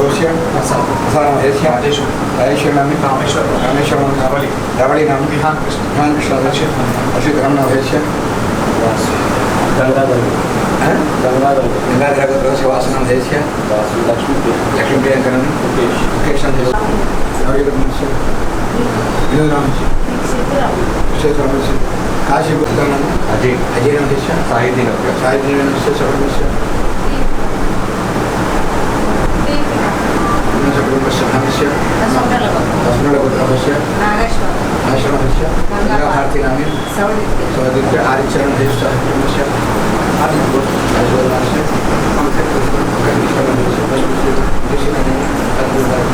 ರೋಷಿಯಾ ಮಹೇಶ್ಯ ಮಹೇಶ್ವರ ನಾಮಿ ರಾಮೇಶ್ವರ ರಾಮೇಶ್ವರ ಧವಳಿ ಧವಳಿ ನಾಮ ವಿಹಾನ್ ಕೃಷ್ಣ ವಿಹಾನ್ ಕೃಷ್ಣ ಅಶಿತ್ ಅಶಿತ್ ರಾಮ ಮಹೇಶ್ಯ ಗಂಗಾಧರ ಗಂಗಾಧರ ಗಂಗಾಧರ ಗೋತ್ರಸ್ಯ ವಾಸನ ಮಹೇಶ್ಯ ಲಕ್ಷ್ಮೀ ಲಕ್ಷ್ಮೀ ಪ್ರಿಯಾಂಕರ ಮುಕೇಶ್ ಮುಕೇಶ್ ಅಂತ ನವೀರ ಮನುಷ್ಯ ವಿನೋದ ರಾಮೇಶ್ಯ ಕ್ಷೇತ್ರ ರಾಮೇಶ್ಯ ಕಾಶಿ ಅಜಯ್ ಅಜಯ್ ಮಹೇಶ್ಯ ಸಾಹಿತ್ಯ ಸಾಹಿತ್ಯ ಮಹೇಶ್ಯ ಚೌಡ ಮಹೇಶ್ಯ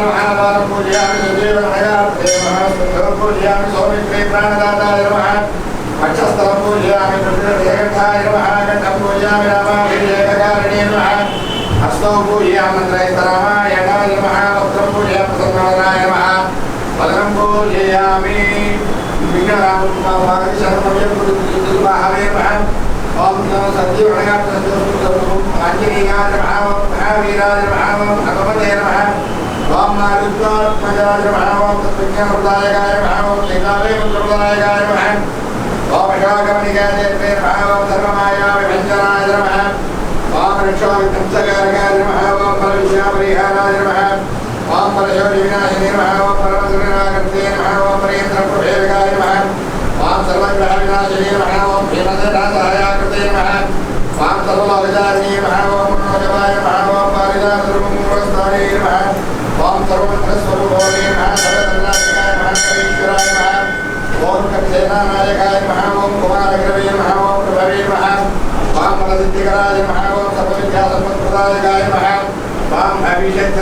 మహాభారం పూజయామి సుదేవ పూజయామి సౌమిత్రే ప్రాణదాతాయ నమః పూజయామి ప్రతిదేవతాయ నమః కంఠం పూజయామి రామాభిషేకకారిణే నమః హస్తౌ పూజయామి మంత్రైస్తరామాయణాయ నమః వస్త్రం పూజయామి ప్రసన్నవదనాయ నమః వదనం పూజయామి విఘ్నరామోపాది శరణమయం మహావే నమః ఓం నమో సత్యవణగాత్ర ఆంజనేయాయ నమః ఓం మహావీరాయ నమః ఓం భగవతే నమః ఓం నారుద్వాత్మజాయ నమః ఓం తత్వజ్ఞానప్రదాయకాయ నమః ఓం లింగాలయ మంత్రప్రదాయకాయ నమః ఓం విశాఖమణికాయ నమః ఓం సర్వమాయా విభంజనాయ నమః ఓం రక్షావిధ్వంసకారకాయ నమః ఓం బలవిద్యాపరిహారాయ నమః ఓం పరశౌరి వినాశినే నమః ఓం పరమసురనాగర్తే నమః ఓం పరేంద్రప్రభేదకాయ నమః ఓం సర్వగ్రహ వినాశినే నమః ఓం భీమసేనాసహాయాకృతే నమః ఓం సర్వలోకచారిణే నమః ఓం మనోజవాయ నమః ఓం పారిజాతరుమూలస్థానే నమః ఓం సర్వమంత్రస్వరూపోనే నమః సర్వధర్మాధికాయ నమః కవీశ్వరాయ నమః ఓం కవిసేనానాయకాయ నమః ఓం కుమారగ్రవే నమః ఓం ప్రభవే నమః ఓం బలసిద్ధికరాయ నమః ఓం సర్వవిద్యాసంపత్ప్రదాయకాయ నమః ఓం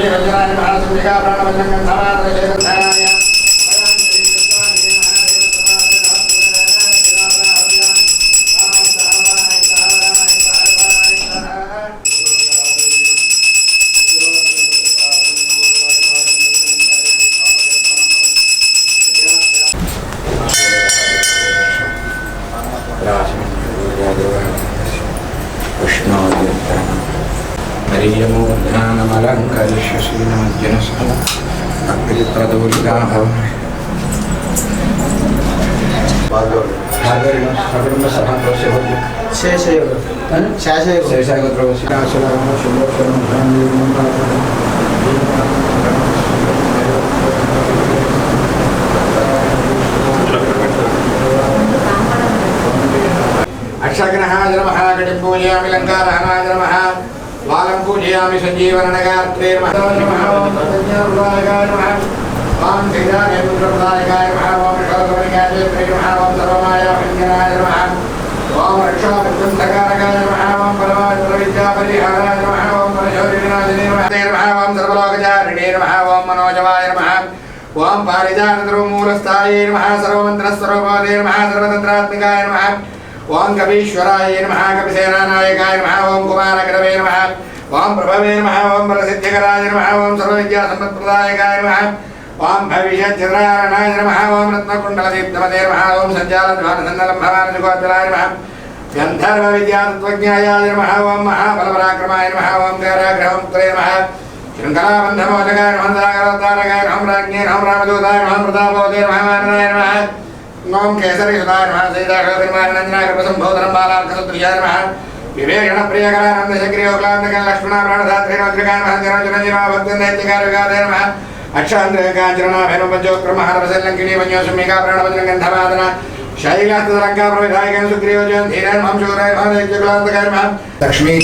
ఇది రజనాయ మహారాజు విషయాలు అన్న విధంగా నారాయణ హరియమూర్ధానమలంకరిష్య శ్రీనమజ్జనసల భక్తిప్రదోలిగా శేషయోగ. శేషయోగ. అక్షగ్రహాయ నమః గడిం పూజయామి లంకారహనాయ నమః. వాలం పూజయామి సంజీవననగాత్రే నమః. ఓం ఓం శ్రీరాజేంద్రప్రదాయకాయ నమః. ఓం ఓం సర్వమాయాభంజనాయ నమః. ఓం రక్షావిధ్వంసకారకాయ నమః. ఓం పరమాత్మవిద్యాపరిహారాయ నమః. ఓం పరశౌర్యవినాశినే నమః. ఓం సర్వలోకచారిణే నమః. ఓం మనోజవాయ నమః. ఓం నమః. సర్వమంత్రస్వరూపదే నమః. సర్వతంత్రాత్మికాయ నమః. ఓం కవీశ్వరాయ నమ కవిసేనానాయకాయ నమ ఓం కుమారగ్రవే నమ ఓం ప్రభవే నమ ఓం బలసిద్ధికరాయ నమ ఓం సర్వవిద్యాసంపత్ప్రదాయకాయ నమ ఓం భవిష్యత్చంద్రాయణాయ నమ ఓం రత్నకుండలదీప్తమదే నమ ఓం సంజాలధ్వానసన్నలం భవానజుగోత్తరాయ నమ గంధర్వ విద్యాతత్వజ్ఞాయ నమ ఓం మహాబలపరాక్రమాయ నమ ఓం కారాగ్రహముక్తరే నమః శృంఖలాబంధమోదగాయ నమ దాగరతారగాయ నమ రాజ్ఞే నమ రామదూతాయ నమ ప్రతాపోదే నమ మానరాయ నమః ఓం కేసరి నమః సీతాకృతిమానందనాగర్భసంభోదనం బాలార్కసత్రియాయ నమః వివేకణ ప్రియకరానంద చక్రయోగాంతక లక్ష్మణ ప్రాణధాత్రేణోద్రికాయ నమః జనజనజనో భక్తిందైత్యకారుగాయ నమః అక్షాంధ్రకాంచరణాభేమ గంధమాదన శైలాస్తరంగా ప్రవిధాయకం సుగ్రీవజన్ ధీరన్ హంసూరాయ మహాదైత్యకులాంతకాయ లక్ష్మీ లక్ష్మీ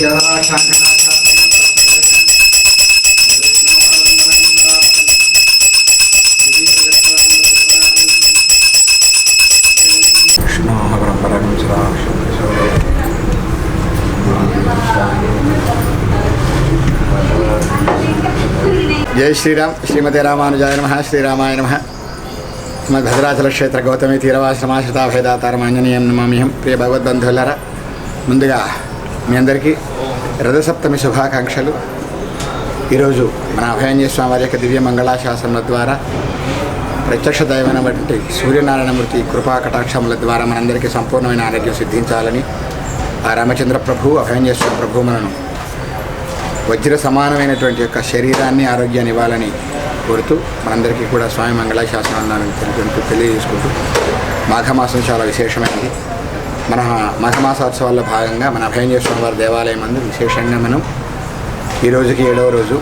జై శ్రీరామ్. శ్రీమతి రామానుజాయ నమ. శ్రీరామాయ నమ. శ్రీమద్ భద్రాచల క్షేత్ర గౌతమి తీరవాశ్రమాశ్రితాభేదాతారం ఆంజనేయం నమామిహం ప్రియ భగవద్బంధువులరా ముందుగా మీ అందరికీ రథసప్తమి శుభాకాంక్షలు. ఈరోజు మన అభయాంజయ స్వామి వారి యొక్క దివ్య మంగళాశాసనముల ద్వారా ప్రత్యక్ష దైవమైనటువంటి సూర్యనారాయణమూర్తి కృపా కటాక్షముల ద్వారా మనందరికీ సంపూర్ణమైన ఆరోగ్యం సిద్ధించాలని ఆ రామచంద్ర ప్రభు అభయాంజయ ప్రభు మనను వజ్ర సమానమైనటువంటి యొక్క శరీరాన్ని ఆరోగ్యాన్ని ఇవ్వాలని కోరుతూ మనందరికీ కూడా స్వామి మంగళ శాసనాలను తెలుపుకుంటూ తెలియజేసుకుంటూ మాఘమాసం చాలా విశేషమైనది. మన మాఘమాసోత్సవాల్లో భాగంగా మన అభయంజేశ్వర వారి దేవాలయం అందు విశేషంగా మనం ఈ రోజుకి ఏడవ రోజు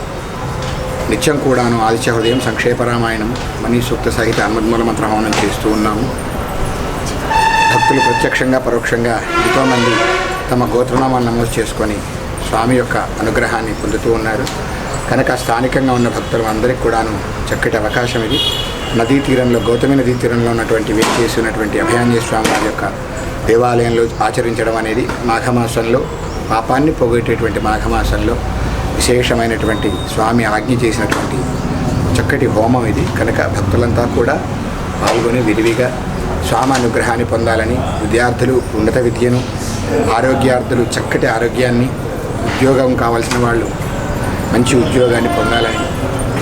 నిత్యం కూడాను ఆదిత్య హృదయం సంక్షేప రామాయణం మనీ సూక్త సహిత అన్మద్మూల మంత్ర హవనం చేస్తూ ఉన్నాము. భక్తులు ప్రత్యక్షంగా పరోక్షంగా ఎంతోమంది తమ గోత్రనామాన్ని నమోదు చేసుకొని స్వామి యొక్క అనుగ్రహాన్ని పొందుతూ ఉన్నారు. కనుక స్థానికంగా ఉన్న భక్తులు అందరికీ కూడాను చక్కటి అవకాశం ఇది. నదీ తీరంలో గౌతమి నదీ తీరంలో ఉన్నటువంటి వీరి చేసినటువంటి ఉన్నటువంటి స్వామి వారి యొక్క దేవాలయంలో ఆచరించడం అనేది మాఘమాసంలో పాపాన్ని పోగొట్టేటువంటి మాఘమాసంలో విశేషమైనటువంటి స్వామి ఆజ్ఞ చేసినటువంటి చక్కటి హోమం ఇది. కనుక భక్తులంతా కూడా పాల్గొని విరివిగా స్వామి అనుగ్రహాన్ని పొందాలని విద్యార్థులు ఉన్నత విద్యను ఆరోగ్యార్థులు చక్కటి ఆరోగ్యాన్ని ఉద్యోగం కావాల్సిన వాళ్ళు మంచి ఉద్యోగాన్ని పొందాలని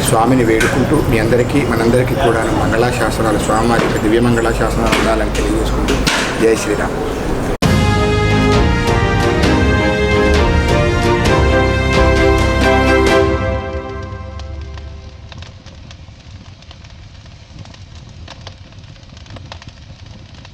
స్వామిని వేడుకుంటూ మీ అందరికీ మనందరికీ కూడా మంగళాశాసనాలు స్వామి యొక్క దివ్య మంగళాశాసనాలు ఉండాలని తెలియజేసుకుంటూ జై శ్రీరామ్.